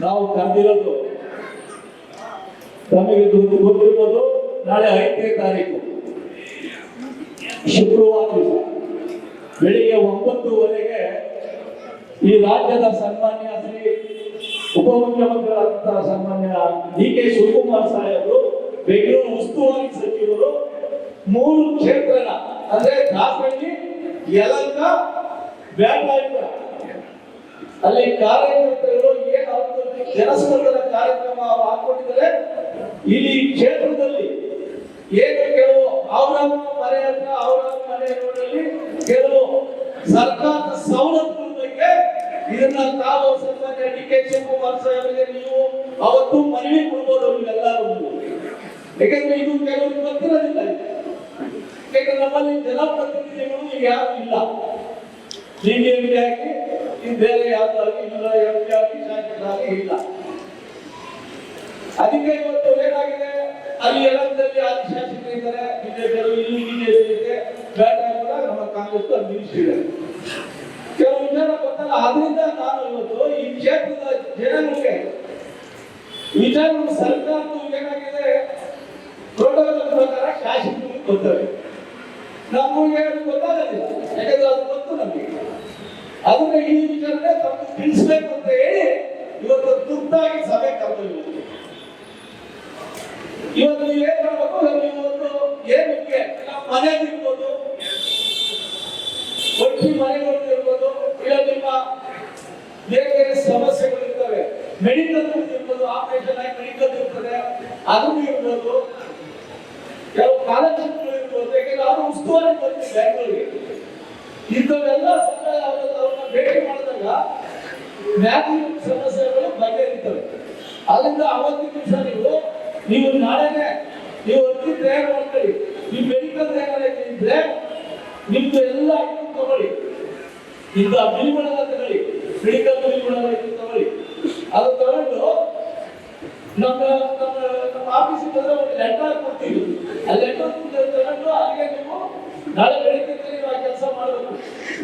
ನಾವು ಕರೆದಿರೋದು ತಮಗೆ ದುಡ್ಡು ಗೊತ್ತಿರೋದು ನಾಳೆ ಐದನೇ ತಾರೀಕು. ಶುಕ್ರವಾರ ದಿವಸ. ಬೆಳಿಗ್ಗೆ ಒಂಬತ್ತುವರೆಗೆ ಈ ರಾಜ್ಯದ ಸನ್ಮಾನ್ಯ ಶ್ರೀ ಉಪಮುಖ್ಯಮಂತ್ರಿಗಳಾದಂತಹ ಸನ್ಮಾನ್ಯ ಡಿ ಕೆ ಶಿವಕುಮಾರ್ ಸಾಹೇಬರು, ಬೆಂಗಳೂರು ಉಸ್ತುವಾರಿ ಸಚಿವರು, ಮೂರು ಕ್ಷೇತ್ರಗಳ, ಅಂದ್ರೆ ದಾಸಹಳ್ಳಿ ಯಲಂಕ, ಬ್ಯಾಟರಾಯಪುರ. ಅಲ್ಲಿ ಕಾರ್ಯಕರ್ತರು ಜನಸ್ಪಂದನ ಕಾರ್ಯಕ್ರಮ ಹಾಕೊಂಡಿದ್ದಾರೆ ಇಲ್ಲಿ ಕ್ಷೇತ್ರದಲ್ಲಿ ಏನು ಕೆಲವು ಅವರ ಮನೆ ಅವರ ಮನೆ ಕೆಲವು ಸರ್ಕಾರದ ಸವಲತ್ತು ಬಗ್ಗೆ ಇದನ್ನ ತಾವು ಸನ್ಮಾನ್ಯ ಡಿ ಕೆ ಶಿವಕುಮಾರ್ ಸಾಹೇಬರಿಗೆ ನೀವು ಅವತ್ತು ಮನವಿ ಕೊಡ್ಬೋದು ನೀವೆಲ್ಲರೂ. ಯಾಕಂದ್ರೆ ಇದು ಕೆಲವರಿಗೆ ಗೊತ್ತಿರೋದಿಲ್ಲ. ಯಾಕಂದ್ರೆ ನಮ್ಮಲ್ಲಿ ಜನಪ್ರತಿನಿಧಿಗಳು ಯಾರು ಇಲ್ಲ. ಬಿಜೆಪಿ ಆಗಿ ಇನ್ನು ಬೇರೆ ಯಾವ್ದಾಗಿ ಇಲ್ಲ ಆಗಿ ಶಾಸಕರಾಗಿ ಇಲ್ಲ. ಅದಕ್ಕೆ ಇವತ್ತು ಏನಾಗಿದೆ ಅಲ್ಲಿ ಎಲ್ಲದಲ್ಲಿ ಆದಿ ಶಾಸಕರು ಇದ್ದಾರೆ, ಬಿಜೆಪಿಯವರು, ಇಲ್ಲಿ ಬಿಜೆಪಿ ಇದೆ, ಬೇಡ ಕೂಡ ನಮ್ಮ ಕಾಂಗ್ರೆಸ್ ಅಲ್ಲಿ ನಿಲ್ಲಿಸಿದೆ ಕೆಲವು ವಿಚಾರ ಗೊತ್ತಲ್ಲ ಅದರಿಂದ ನಾನು ಇವತ್ತು ಈ ಕ್ಷೇತ್ರದ ಜನಗಳಿಗೆ ವಿಚಾರ ಸರ್ಕಾರದ್ದು ಏನಾಗಿದೆ ಪ್ರೋಟೋಕಾಲ್ ಪ್ರಕಾರ ಶಾಸಕರಿಗೆ ಗೊತ್ತವೆ ನಮಗೆ ಗೊತ್ತಾಗಲಿಲ್ಲ ಯಾಕಂದ್ರೆ ಅದು ಗೊತ್ತು ನಮಗೆ. ಅದನ್ನ ಈ ವಿಚಾರನೆ ತಮಗೆ ತಿಳಿಸ್ಬೇಕು ಅಂತ ಹೇಳಿ ಇವತ್ತು ತುರ್ತಾಗಿ ಸಭೆ ಕರೆದಿಲ್ಲ ಇವತ್ತು ನೀವು ಏನ್ ನೀವು ಒಂದು ಏನ್ ನಿಮ್ಗೆ ಮನೆ ಇರ್ಬೋದು ಒಟ್ಟಿ ಮನೆಗಳು ಇರ್ಬೋದು ಇಲ್ಲ ನಿಮ್ಮ ಬೇರೆ ಬೇರೆ ಸಮಸ್ಯೆಗಳು ಇರ್ತವೆ ಮೆಡಿಕಲ್ ಇರ್ಬೋದು ಆಪರೇಷನ್ ಆಗಿ ಮೆಡಿಕಲ್ ಇರ್ತದೆ, ಅದು ಇರ್ಬೋದು ಕೆಲವು ಕಾಲೇಜುಗಳು ಇರ್ಬೋದು ಯಾಕೆಂದ್ರೆ ಅವರು ಉಸ್ತುವಾರಿ ಬರ್ತೀವಿ ಬ್ಯಾಂಗ್ಳೂರಿಗೆ ಇಂಥವೆಲ್ಲ ಮ್ಯಾಥಿಕ್ ಸಮಸ್ಯೆಗಳು ಬಗೆಹರಿತವೆ ಅದರಿಂದ ಅವತ್ತಿನ ದಿವಸ ನೀವು ನೀವು ನಾಳೆನೆ ನೀವು ಅರ್ಜಿ ತಯಾರು ಮಾಡ್ಕೊಳ್ಳಿ. ನೀವು ಮೆಡಿಕಲ್ ತಯಾರಿಕೆ ಇದ್ರೆ ನಿಮ್ದು ಎಲ್ಲ ಇದು ತಗೊಳ್ಳಿ. ಇಂಥ ಬಿಲ್ಗಳನ್ನ ತಗೊಳ್ಳಿ. ಮೆಡಿಕಲ್ ಬಿಲ್ಗಳನ್ನ ಇದು ತಗೊಳ್ಳಿ. ಅದು ತಗೊಂಡು ನಮ್ಮ ನಮ್ಮ ನಮ್ಮ ಆಫೀಸಿಗೆ ಬಂದ್ರೆ ಒಂದು ಲೆಟರ್ ಕೊಡ್ತೀವಿ. ಆ ಲೆಟರ್ ತಗೊಂಡು ಅಲ್ಲಿಗೆ ನೀವು ನಾಳೆ ಬೆಳಿಗ್ಗೆ ನೀವು ಆ ಕೆಲಸ ಮಾಡಬೇಕು.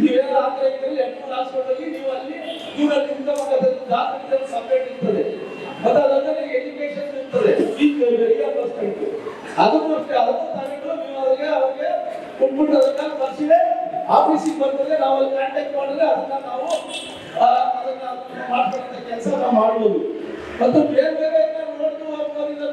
ನೀವೇನೋ ಆಗ್ತಾ ಇದ್ರೆ ಲೆಟರ್ ಹಾಸ್ಪಿಟಲ್ ನೀವು ಅಲ್ಲಿ ನೀವು ಇಂತ ಇರ್ತದೆ ರಿಯಂಬರ್ಸ್ಮೆಂಟ್ ಅದನ್ನು ಅಷ್ಟೇ ಅದನ್ನು ತಗೊಂಡು ನೀವು ಅವರಿಗೆ ಅವ್ರಿಗೆ ಕೊಟ್ಬಿಟ್ಟು ಅದನ್ನ ಬರ್ಸಿದೆ ಆಫೀಸಿಗೆ ಬರ್ತದೆ ನಾವು ಅಲ್ಲಿ ಕಾಂಟ್ಯಾಕ್ಟ್ ಮಾಡಿದ್ರೆ ಅದನ್ನ ನಾವು ಅದನ್ನ ಮಾಡ್ಕೊಳ್ಳೋ ಕೆಲಸ ನಾವು ಮಾಡ್ಬೋದು. ಮತ್ತು ಬೇರೆ ಬೇರೆ ನೋಡ್ತು ಹೋಗ್ಬೋದಿಲ್ಲ